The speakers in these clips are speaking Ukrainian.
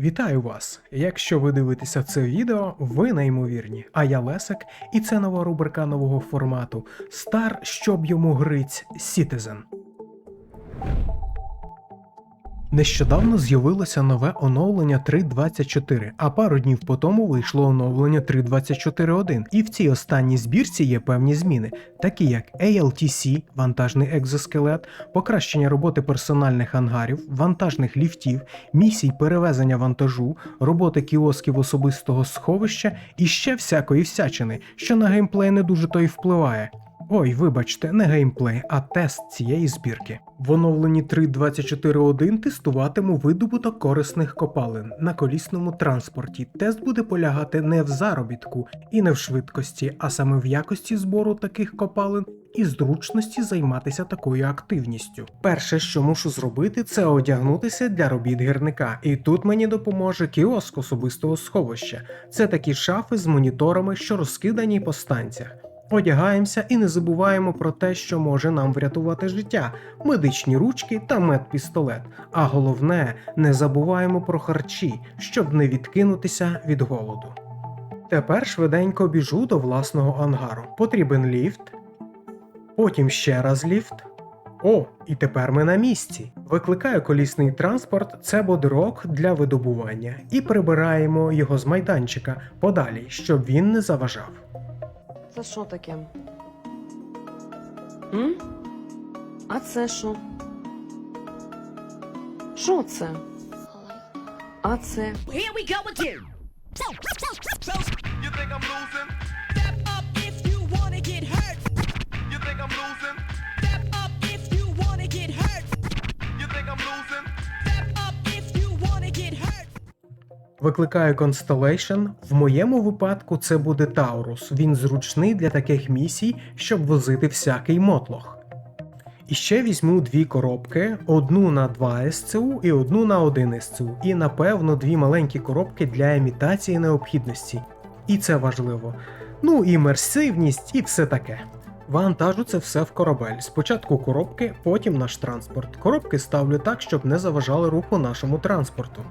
Вітаю вас! Якщо ви дивитеся це відео, ви неймовірні. А я Лесик, і це нова рубрика нового формату Стар, щоб йому гриць Citizen. Нещодавно з'явилося нове оновлення 3.24, а пару днів по тому вийшло оновлення 3.24.1. І в цій останній збірці є певні зміни, такі як ALTC, вантажний екзоскелет, покращення роботи персональних ангарів, вантажних ліфтів, місій перевезення вантажу, роботи кіосків особистого сховища і ще всякої всячини, що на геймплей не дуже то й впливає. Ой, вибачте, не геймплей, а тест цієї збірки. В оновленні 3.24.1 тестуватиму видобуток корисних копалин на колісному транспорті. Тест буде полягати не в заробітку і не в швидкості, а саме в якості збору таких копалин і зручності займатися такою активністю. Перше, що мушу зробити, це одягнутися для робіт гірника, і тут мені допоможе кіоск особистого сховища. Це такі шафи з моніторами, що розкидані по станціях. Одягаємося і не забуваємо про те, що може нам врятувати життя: медичні ручки та медпістолет. А головне, не забуваємо про харчі, щоб не відкинутися від голоду. Тепер швиденько біжу до власного ангару. Потрібен ліфт, потім ще раз ліфт. О, і тепер ми на місці. Викликаю колісний транспорт, це бодрок для видобування, і прибираємо його з майданчика подалі, щоб він не заважав. Це що таке? М? А це що? Що це? А це? Here we go again. So, so, so, You think I'm losing? Викликаю Constellation. В моєму випадку це буде Таурус. Він зручний для таких місій, щоб возити всякий мотлох. І ще візьму дві коробки: одну на 2 СЦУ і одну на 1 СЦУ. І напевно дві маленькі коробки для імітації необхідності. І це важливо. Ну, імерсивність і все таке. Вантажу це все в корабель. Спочатку коробки, потім наш транспорт. Коробки ставлю так, щоб не заважали руху нашому транспорту.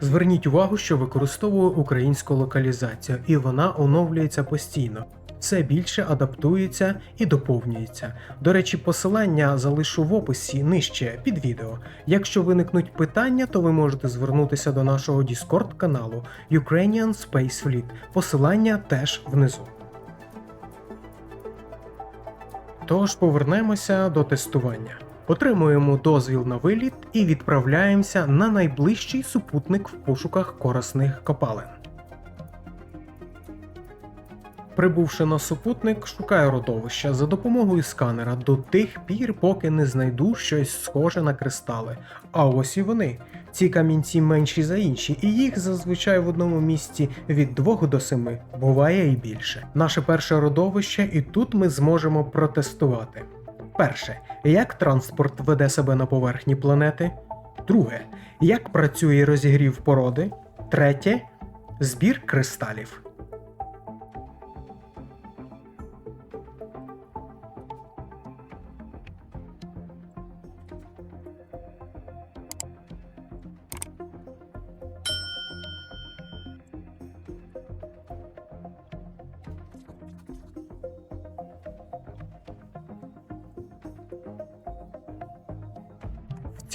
Зверніть увагу, що використовую українську локалізацію, і вона оновлюється постійно. Все більше адаптується і доповнюється. До речі, посилання залишу в описі нижче під відео. Якщо виникнуть питання, то ви можете звернутися до нашого Discord каналу Ukrainian Space Fleet. Посилання теж внизу. Тож повернемося до тестування. Отримуємо дозвіл на виліт і відправляємося на найближчий супутник в пошуках корисних копалин. Прибувши на супутник, шукаю родовища за допомогою сканера до тих пір, поки не знайду щось схоже на кристали. А ось і вони. Ці камінці менші за інші, і їх зазвичай в одному місці від 2 до 7, буває і більше. Наше перше родовище, і тут ми зможемо протестувати. Перше, як транспорт веде себе на поверхні планети. Друге, як працює розігрів породи. Третє збір кристалів.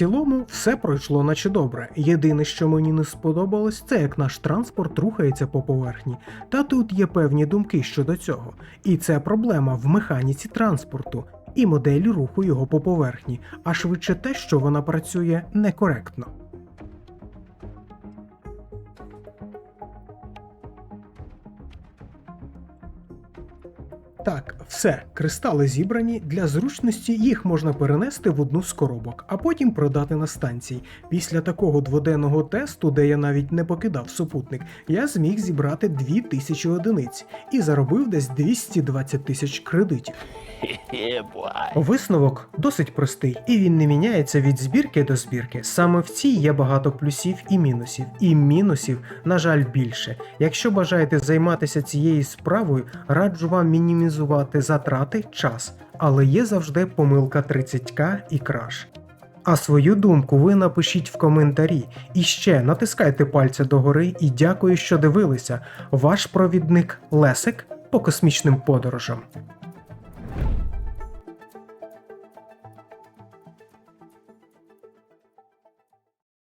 Цілому все пройшло наче добре. Єдине, що мені не сподобалось, це як наш транспорт рухається по поверхні. Та тут є певні думки щодо цього. І це проблема в механіці транспорту і моделі руху його по поверхні, а швидше те, що вона працює некоректно. Так, все, кристали зібрані. Для зручності їх можна перенести в одну з коробок, а потім продати на станції. Після такого дводенного тесту, де я навіть не покидав супутник, я зміг зібрати 2000 одиниць і заробив десь 220 тисяч кредитів. Висновок досить простий, і він не міняється від збірки до збірки. Саме в цій є багато плюсів і мінусів. І мінусів, на жаль, більше. Якщо бажаєте займатися цією справою, раджу вам мінімізувати затрати час, але є завжди помилка 30к і краш. А свою думку ви напишіть в коментарі. І ще натискайте пальці догори і дякую, що дивилися. Ваш провідник Лесик по космічним подорожам.